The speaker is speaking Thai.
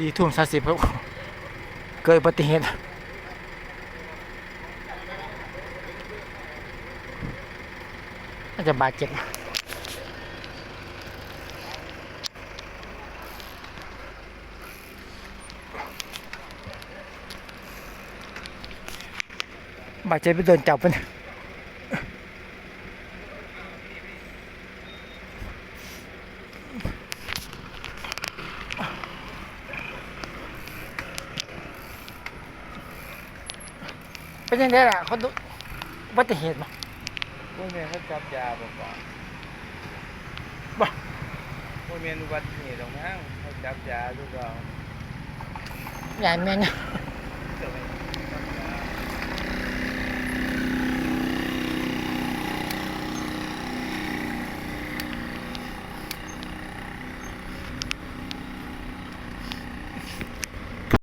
สี่ทุ่มสามสิบครับเกิดอุบัติเหตุน่าจะบาดเจ็บบาดเจ็บไปโดนจับไปเนี่ย เป็นยังไงล่ะเขาดูอุบัติเหตุมาพวกเมียเขาจับยาบอกว่าบ่พวกเมียอุบัติเหตุตรงนั้นเขาจับยาดูเราใหญ่แม่น